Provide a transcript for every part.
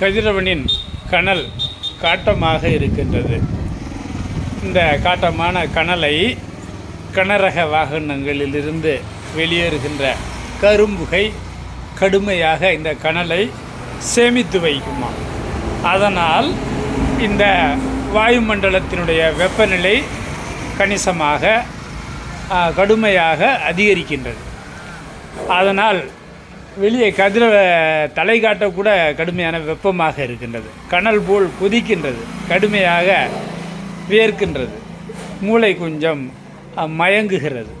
கதிரவனின் கனல் காட்டமாக இருக்கின்றது. இந்த காட்டமான கனலை கனரக வாகனங்களிலிருந்து வெளியேறுகின்ற கரும்புகை கடுமையாக இந்த கனலை சேமித்து வைக்குமா அதனால் இந்த வாயுமண்டலத்தினுடைய வெப்பநிலை கணிசமாக கடுமையாக அதிகரிக்கின்றது. அதனால் வெளியே கதிர தலை காட்டக்கூட கடுமையான வெப்பமாக இருக்கின்றது. கனல் போல் கொதிக்கின்றது. கடுமையாக வியர்க்கின்றது மூளை கொஞ்சம் மயங்குகிறது.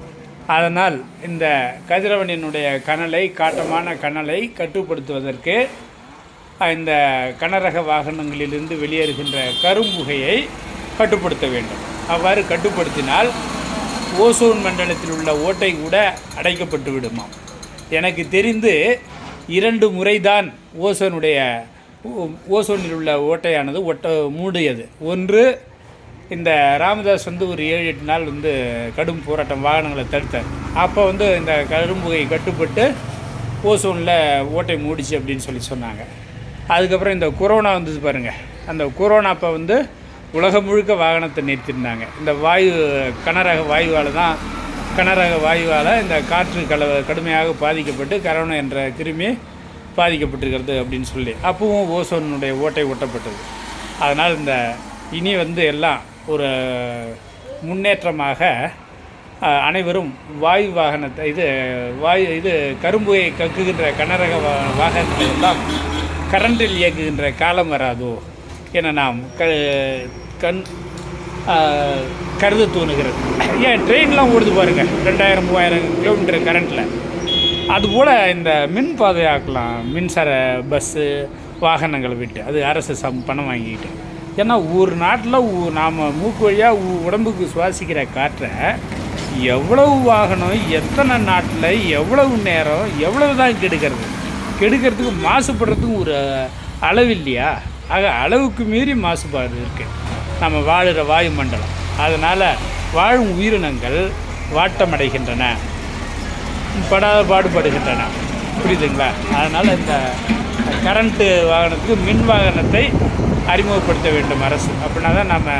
அதனால் இந்த கதிரவனினுடைய கனலை காட்டமான கனலை கட்டுப்படுத்துவதற்கு இந்த கனரக வாகனங்களிலிருந்து வெளியேறுகின்ற கரும்புகையை கட்டுப்படுத்த வேண்டும். அவ்வாறு கட்டுப்படுத்தினால் ஓசோன் மண்டலத்தில் உள்ள ஓட்டை கூட அடைக்கப்பட்டு விடுமாம். எனக்கு தெரிந்து இரண்டு முறைதான் ஓசோனுடைய ஓ- ஓசோனில் உள்ள ஓட்டையானது ஒட்ட மூடியது. ஒன்று இந்த ராமதாஸ் வந்து ஒரு ஏழு எட்டு நாள் வந்து கடும் போராட்டம் வாகனங்களை தடுத்தார். அப்போ வந்து இந்த கரும்புகை கட்டுப்பட்டு ஓசோனில் ஓட்டை மூடிச்சு அப்படின்னு சொல்லி சொன்னாங்க. அதுக்கப்புறம் இந்த கொரோனா வந்தது பாருங்கள் அந்த கொரோனா அப்போ வந்து உலகம் முழுக்க வாகனத்தை நிறுத்தியிருந்தாங்க. இந்த வாயு கனரக வாயுவால் தான் கனரக வாயுவால் இந்த காற்று கல கடுமையாக பாதிக்கப்பட்டு கரோனா என்ற கிருமி பாதிக்கப்பட்டிருக்கிறது அப்படின்னு சொல்லி. அப்பவும் ஓசோனுடைய ஓட்டை ஒட்டப்பட்டது. அதனால் இந்த இனி வந்து எல்லாம் ஒரு முன்னேற்றமாக அனைவரும் வாயு வாகனத்தை இது வாயு இது கரும்புகை கக்குகின்ற கனரக வா வாகனங்கள் எல்லாம் கரண்டில் இயக்குகின்ற காலம் வராதோ என நாம் க கண் கருது தோணுகிறது. ஏன் ட்ரெயின்லாம் ஓடுது பாருங்க. ரெண்டாயிரம் மூவாயிரம் கிலோமீட்டர் கரண்ட்டில் அதுபோல் இந்த மின் பாதையாக்கலாம் மின்சார பஸ்ஸு வாகனங்களை விட்டு. அது அரசு சம் பணம் வாங்கிக்கிட்டு. ஏன்னா ஒரு நாட்டில் நாம் மூக்கு வழியாக உடம்புக்கு சுவாசிக்கிற காற்றை எவ்வளவு வாகனம் எத்தனை நாட்டில் எவ்வளவு நேரம் எவ்வளவு தான் கெடுக்கிறது. கெடுக்கிறதுக்கு மாசுபடுறதுக்கும் ஒரு அளவு இல்லையா? ஆக அளவுக்கு மீறி மாசுபாடு இருக்குது நம்ம வாழ்கிற வாயுமண்டலம். அதனால் வாழும் உயிரினங்கள் வாட்டமடைகின்றன. படாத பாடுபடுகின்றன. புரியுதுங்களா? அதனால் இந்த கரண்ட்டு வாகனத்துக்கு மின் வாகனத்தை அறிமுகப்படுத்த வேண்டும் அரசு. அப்படின்னா தான் நம்ம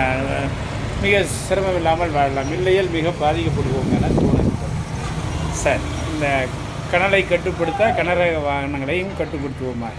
மிக சிரமம் இல்லாமல் வாழலாம். இல்லையில் மிக பாதிக்கப்படுவோம் என தோணுகிறது. சார் இந்த கனலை கட்டுப்படுத்த கனரக வாகனங்களையும் கட்டுப்படுத்துவோமாக.